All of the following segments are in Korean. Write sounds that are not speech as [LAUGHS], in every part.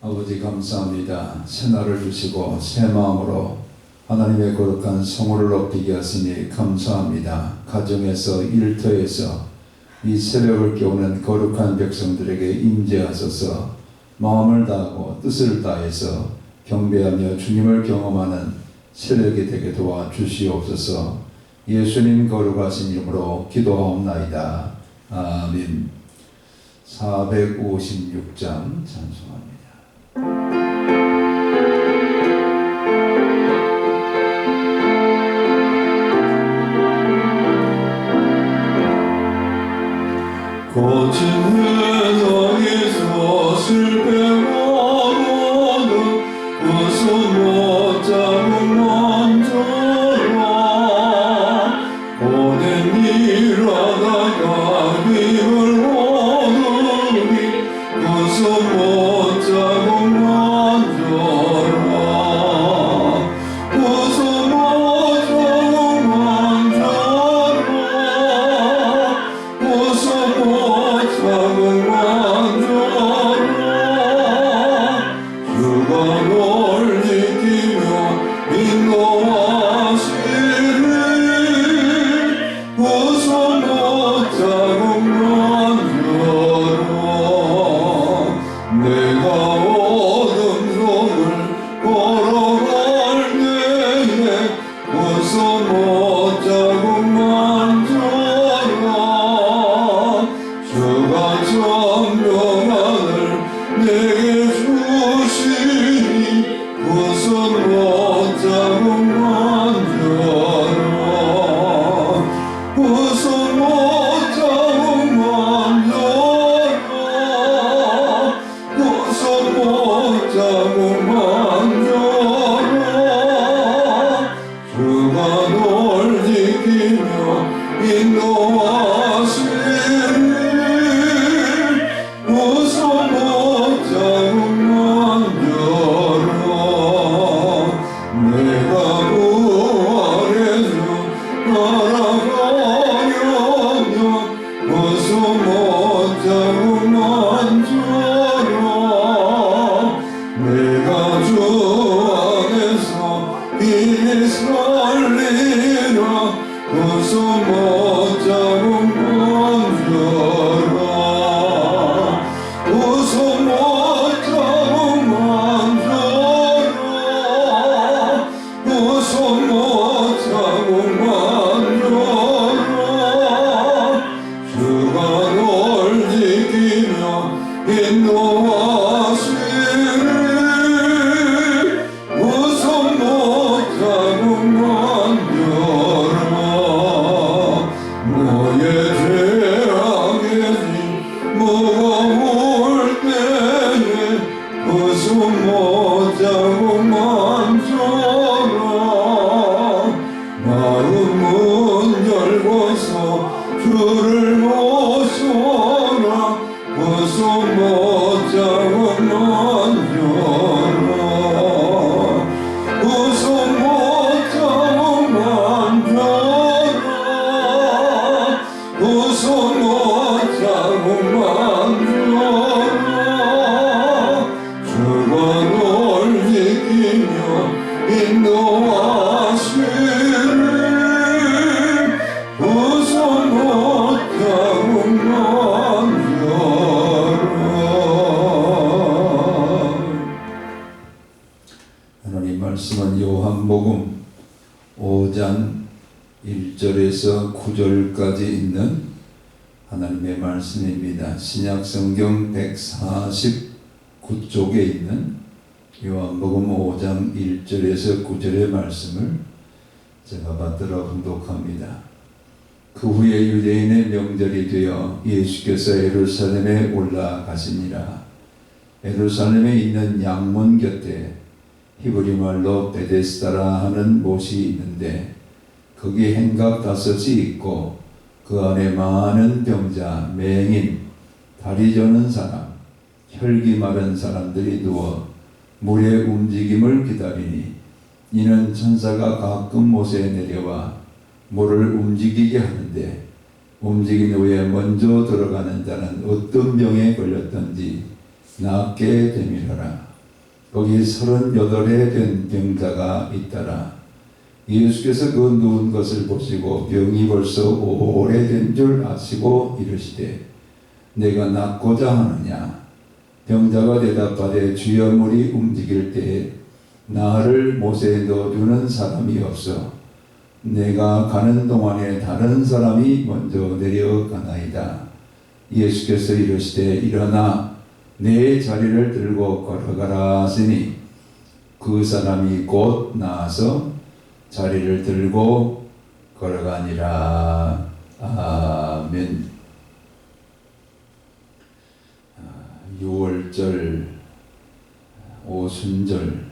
아버지 감사합니다. 새 날을 주시고 새 마음으로 하나님의 거룩한 성호를 높이게 하시니 감사합니다. 가정에서 일터에서 이 새벽을 깨우는 거룩한 백성들에게 임재하소서 마음을 다하고 뜻을 다해서 경배하며 주님을 경험하는 새벽이 되게 도와 주시옵소서 예수님 거룩하신 이름으로 기도하옵나이다. 아멘 456장 찬송합니다. 거친 Hallelujah. [LAUGHS] 내가 말씀은 요한복음 5장 1절에서 9절까지 있는 하나님의 말씀입니다. 신약 성경 149쪽에 있는 요한복음 5장 1절에서 9절의 말씀을 제가 받들어 봉독합니다. 그 후에 유대인의 명절이 되어 예수께서 예루살렘에 올라가시니라. 예루살렘에 있는 양문 곁에 히브리 말로 베데스다라 하는 못이 있는데 거기 행각 다섯이 있고 그 안에 많은 병자, 맹인, 다리 저는 사람, 혈기 마른 사람들이 누워 물의 움직임을 기다리니 이는 천사가 가끔 못에 내려와 물을 움직이게 하는데 움직인 후에 먼저 들어가는 자는 어떤 병에 걸렸든지 낫게 되밀어라. 거기 서른여덟에 된 병자가 있더라. 예수께서 그 누운 것을 보시고 병이 벌써 오래된 줄 아시고 이르시되 내가 낫고자 하느냐? 병자가 대답하되 주여 물이 움직일 때에 나를 못에 넣어주는 사람이 없어. 내가 가는 동안에 다른 사람이 먼저 내려가나이다. 예수께서 이르시되 일어나 내 자리를 들고 걸어가라 하시니 그 사람이 곧 나와서 자리를 들고 걸어가니라 아멘 6월절 오순절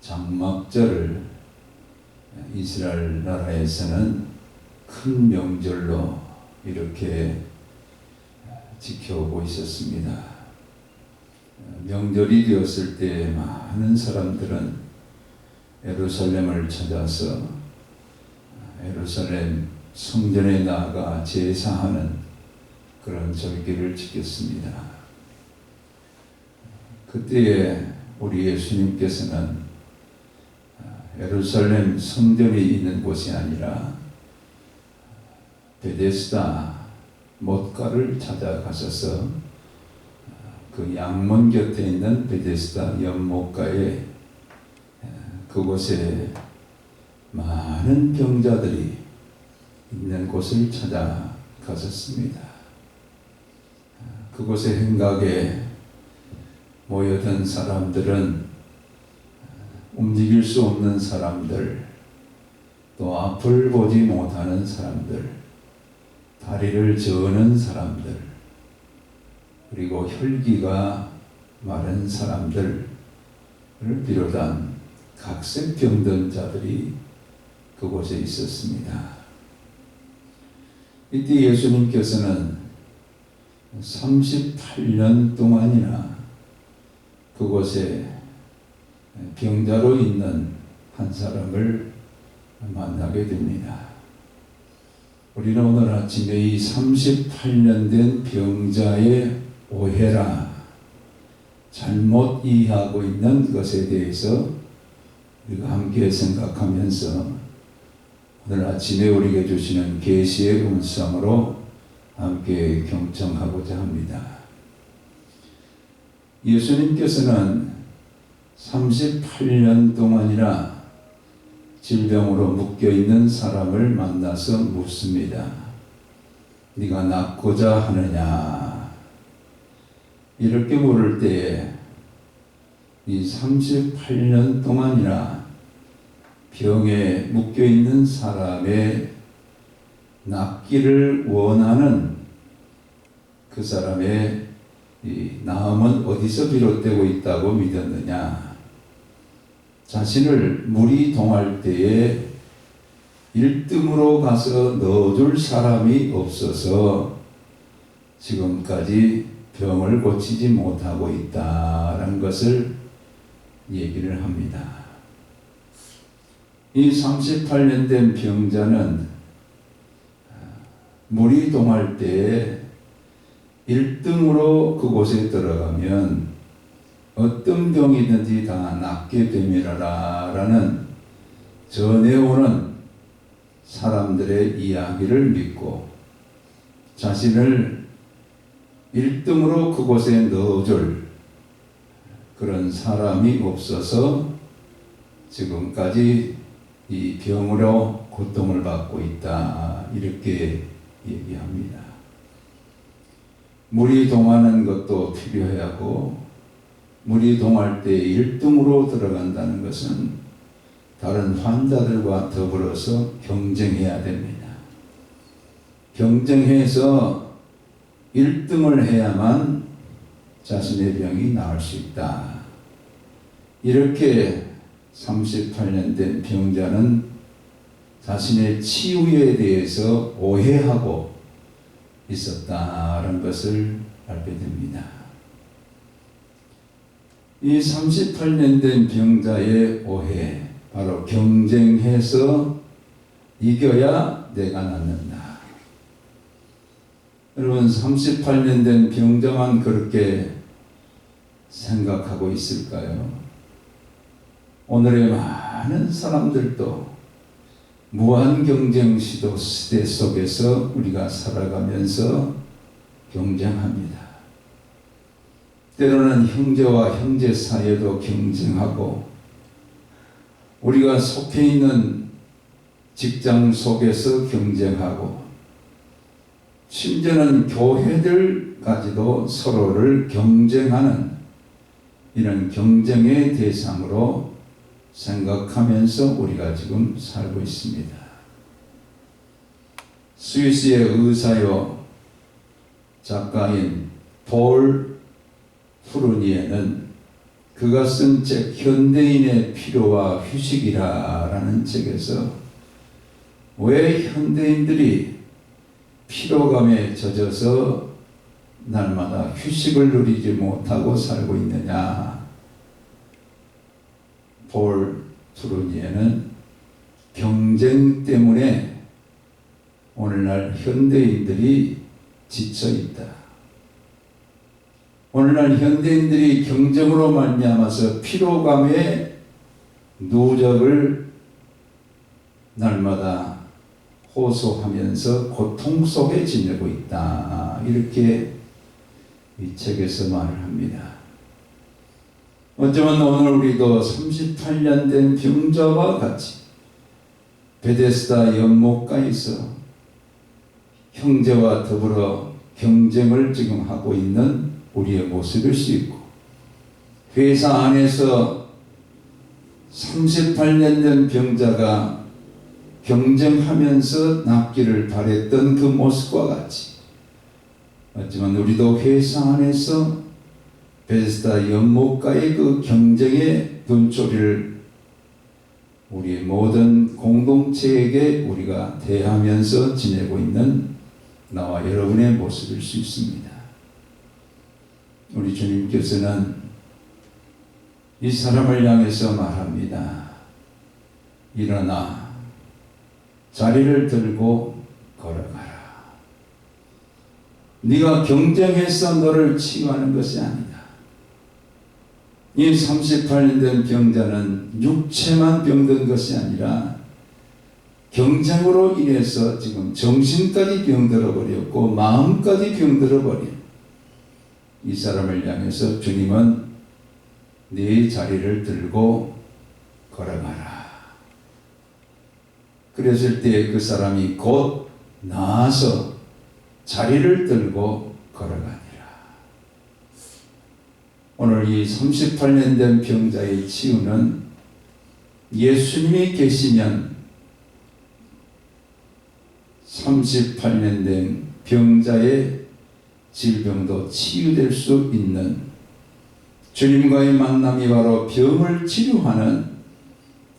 장막절을 이스라엘 나라에서는 큰 명절로 이렇게 지켜오고 있었습니다. 명절이 되었을 때 많은 사람들은 예루살렘을 찾아서 예루살렘 성전에 나아가 제사하는 그런 절기를 지켰습니다. 그때에 우리 예수님께서는 예루살렘 성전이 있는 곳이 아니라 베데스다 못가를 찾아가셔서 그 양문 곁에 있는 베데스다 연못가에 그곳에 많은 병자들이 있는 곳을 찾아가셨습니다. 그곳의 행각에 모여든 사람들은 움직일 수 없는 사람들, 또 앞을 보지 못하는 사람들, 다리를 저는 사람들, 그리고 혈기가 마른 사람들을 비롯한 각색 병든 자들이 그곳에 있었습니다. 이때 예수님께서는 38년 동안이나 그곳에 병자로 있는 한 사람을 만나게 됩니다. 우리는 오늘 아침에 이 38년 된 병자의 오해라 잘못 이해하고 있는 것에 대해서 우리가 함께 생각하면서 오늘 아침에 우리에게 주시는 계시의 음성으로 함께 경청하고자 합니다. 예수님께서는 38년 동안이나 질병으로 묶여 있는 사람을 만나서 묻습니다. 네가 낫고자 하느냐? 이렇게 물을 때에 이 38년 동안이나 병에 묶여 있는 사람의 낫기를 원하는 그 사람의 이 나음은 어디서 비롯되고 있다고 믿었느냐? 자신을 물이 동할 때에 1등으로 가서 넣어줄 사람이 없어서 지금까지 병을 고치지 못하고 있다는 것을 얘기를 합니다. 이 38년 된 병자는 물이 동할 때에 1등으로 그곳에 들어가면 어떤 병이든지 다 낫게 됨이라라는 전해오는 사람들의 이야기를 믿고 자신을 1등으로 그곳에 넣어줄 그런 사람이 없어서 지금까지 이 병으로 고통을 받고 있다. 이렇게 얘기합니다. 물이 동하는 것도 필요해야 하고, 물이 동할 때 1등으로 들어간다는 것은 다른 환자들과 더불어서 경쟁해야 됩니다. 경쟁해서 1등을 해야만 자신의 병이 나을 수 있다. 이렇게 38년 된 병자는 자신의 치유에 대해서 오해하고 있었다는 것을 알게 됩니다. 이 38년 된 병자의 오해, 바로 경쟁해서 이겨야 내가 낫는다. 여러분, 38년 된 병자만 그렇게 생각하고 있을까요? 오늘의 많은 사람들도 무한 경쟁 시도 시대 속에서 우리가 살아가면서 경쟁합니다. 때로는 형제와 형제 사이에도 경쟁하고 우리가 속해 있는 직장 속에서 경쟁하고 심지어는 교회들까지도 서로를 경쟁하는 이런 경쟁의 대상으로 생각하면서 우리가 지금 살고 있습니다. 스위스의 의사요 작가인 볼 후르니에는 그가 쓴 책 현대인의 필요와 휴식이라라는 책에서 왜 현대인들이 피로감에 젖어서 날마다 휴식을 누리지 못하고 살고 있느냐? 볼 투르니에는 경쟁 때문에 오늘날 현대인들이 지쳐 있다. 오늘날 현대인들이 경쟁으로 말미암아서 피로감에 누적을 날마다 호소하면서 고통 속에 지내고 있다. 이렇게 이 책에서 말을 합니다. 어쩌면 오늘 우리도 38년 된 병자와 같이 베데스다 연못가에서 형제와 더불어 경쟁을 지금 하고 있는 우리의 모습일 수 있고 회사 안에서 38년 된 병자가 경쟁하면서 낫기를 바랬던 그 모습과 같이 하지만 우리도 회사 안에서 베스다 연못가의 그 경쟁의 눈초리를 우리의 모든 공동체에게 우리가 대하면서 지내고 있는 나와 여러분의 모습일 수 있습니다. 우리 주님께서는 이 사람을 향해서 말합니다. 일어나 자리를 들고 걸어가라. 네가 경쟁해서 너를 치유하는 것이 아니다. 이 38년 된 병자는 육체만 병든 것이 아니라 경쟁으로 인해서 지금 정신까지 병들어 버렸고 마음까지 병들어 버린 이 사람을 향해서 주님은 네 자리를 들고 걸어가라. 그랬을 때 그 사람이 곧 나아서 자리를 들고 걸어가니라. 오늘 이 38년 된 병자의 치유는 예수님이 계시면 38년 된 병자의 질병도 치유될 수 있는 주님과의 만남이 바로 병을 치료하는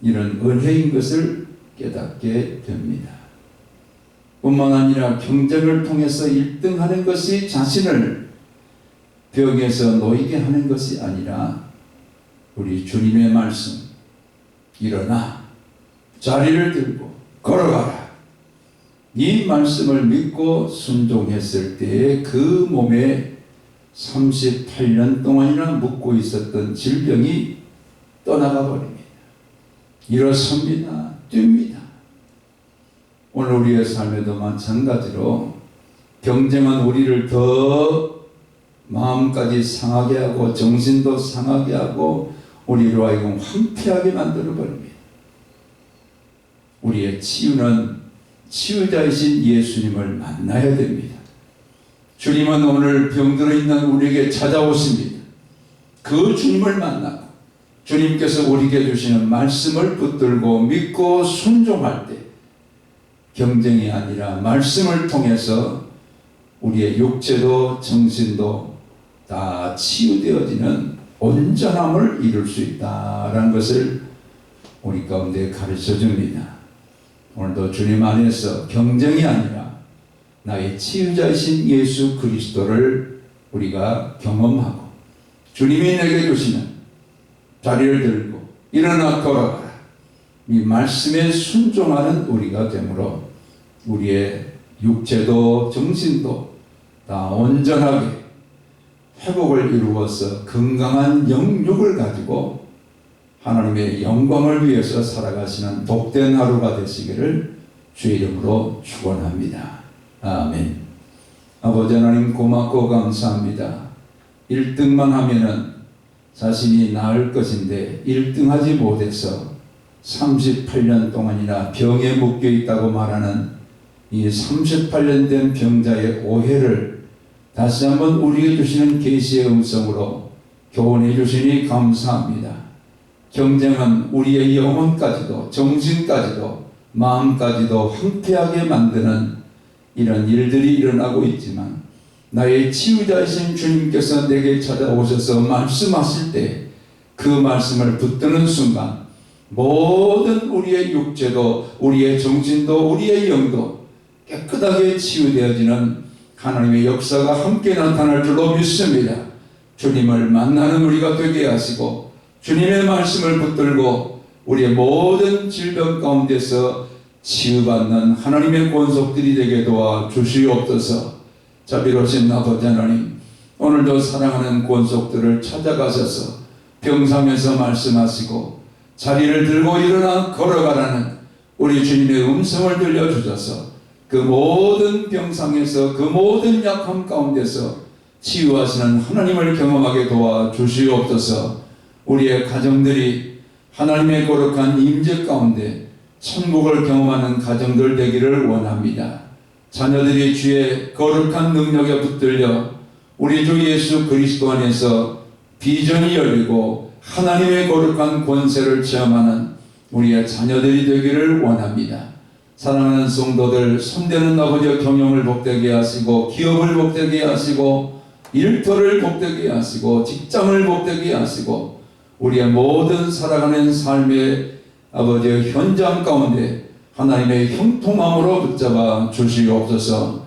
이런 은혜인 것을 깨닫게 됩니다. 뿐만 아니라 경쟁을 통해서 1등 하는 것이 자신을 병에서 놓이게 하는 것이 아니라 우리 주님의 말씀 일어나 자리를 들고 걸어가라 이 말씀을 믿고 순종했을 때에 그 몸에 38년 동안이나 묵고 있었던 질병이 떠나가 버립니다. 일어섭니다. 뜁니다. 오늘 우리의 삶에도 마찬가지로 경쟁은 우리를 더 마음까지 상하게 하고 정신도 상하게 하고 우리로 하여금 황폐하게 만들어 버립니다. 우리의 치유는 치유자이신 예수님을 만나야 됩니다. 주님은 오늘 병들어 있는 우리에게 찾아오십니다. 그 주님을 만나고 주님께서 우리에게 주시는 말씀을 붙들고 믿고 순종할 때 경쟁이 아니라 말씀을 통해서 우리의 육체도 정신도 다 치유되어지는 온전함을 이룰 수 있다라는 것을 우리 가운데 가르쳐 줍니다. 오늘도 주님 안에서 경쟁이 아니라 나의 치유자이신 예수 그리스도를 우리가 경험하고 주님이 내게 주시는 자리를 들고 일어나 걸어가라. 이 말씀에 순종하는 우리가 되므로 우리의 육체도 정신도 다 온전하게 회복을 이루어서 건강한 영육을 가지고 하나님의 영광을 위해서 살아가시는 복된 하루가 되시기를 주의 이름으로 축원합니다. 아멘. 아버지 하나님 고맙고 감사합니다. 1등만 하면은 자신이 나을 것인데 1등하지 못해서 38년 동안이나 병에 묶여 있다고 말하는 이 38년 된 병자의 오해를 다시 한번 우리에게 주시는 계시의 음성으로 교훈해 주시니 감사합니다. 경쟁은 우리의 영혼까지도 정신까지도 마음까지도 황폐하게 만드는 이런 일들이 일어나고 있지만 나의 치유자이신 주님께서 내게 찾아오셔서 말씀하실 때 그 말씀을 붙드는 순간 모든 우리의 육체도 우리의 정신도 우리의 영도 깨끗하게 치유되어지는 하나님의 역사가 함께 나타날 줄로 믿습니다. 주님을 만나는 우리가 되게 하시고 주님의 말씀을 붙들고 우리의 모든 질병 가운데서 치유받는 하나님의 권속들이 되게 도와 주시옵소서. 자비로우신 아버지 하나님, 오늘도 사랑하는 권속들을 찾아가셔서 병상에서 말씀하시고 자리를 들고 일어나 걸어가라는 우리 주님의 음성을 들려주셔서 그 모든 병상에서 그 모든 약함 가운데서 치유하시는 하나님을 경험하게 도와 주시옵소서. 우리의 가정들이 하나님의 거룩한 임재 가운데 천국을 경험하는 가정들 되기를 원합니다. 자녀들이 주의 거룩한 능력에 붙들려 우리 주 예수 그리스도 안에서 비전이 열리고 하나님의 거룩한 권세를 체험하는 우리의 자녀들이 되기를 원합니다. 사랑하는 성도들 손대는 아버지의 경영을 복되게 하시고 기업을 복되게 하시고 일터를 복되게 하시고 직장을 복되게 하시고 우리의 모든 살아가는 삶의 아버지의 현장 가운데 하나님의 형통함으로 붙잡아 주시옵소서.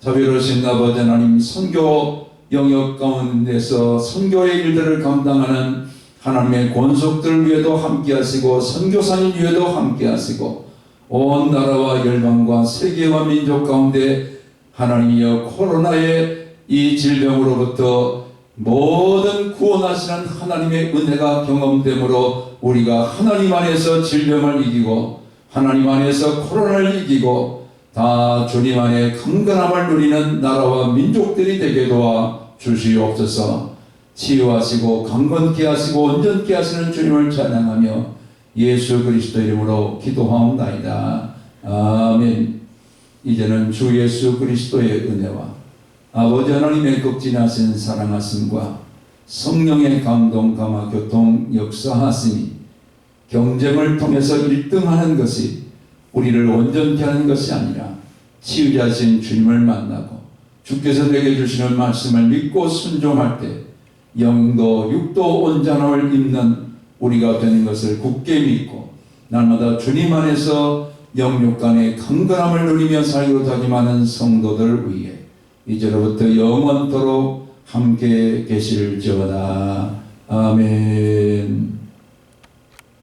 자비로우신 아버지 하나님 선교 영역 가운데서 선교의 일들을 감당하는 하나님의 권속들 위에도 함께하시고 선교사님 위에도 함께하시고 온 나라와 열방과 세계와 민족 가운데 하나님이여 코로나의 이 질병으로부터 모든 구원하시는 하나님의 은혜가 경험되므로 우리가 하나님 안에서 질병을 이기고 하나님 안에서 코로나를 이기고 다 주님 안에 강건함을 누리는 나라와 민족들이 되게 도와 주시옵소서 치유하시고 강건케 하시고 온전케 하시는 주님을 찬양하며 예수 그리스도 이름으로 기도하옵나이다. 아멘. 이제는 주 예수 그리스도의 은혜와 아버지 하나님의 극진하신 사랑하심과 성령의 감동 감화 교통 역사하심이 경쟁을 통해서 1등하는 것이 우리를 온전케 하는 것이 아니라 치유자신 주님을 만나고 주께서 내게 주시는 말씀을 믿고 순종할 때 영도 육도 온전함을 입는 우리가 되는 것을 굳게 믿고 날마다 주님 안에서 영육 간의 강건함을 누리며 살기로 다짐하는 성도들 위해 이제로부터 영원토록 함께 계실 지어다. 아멘.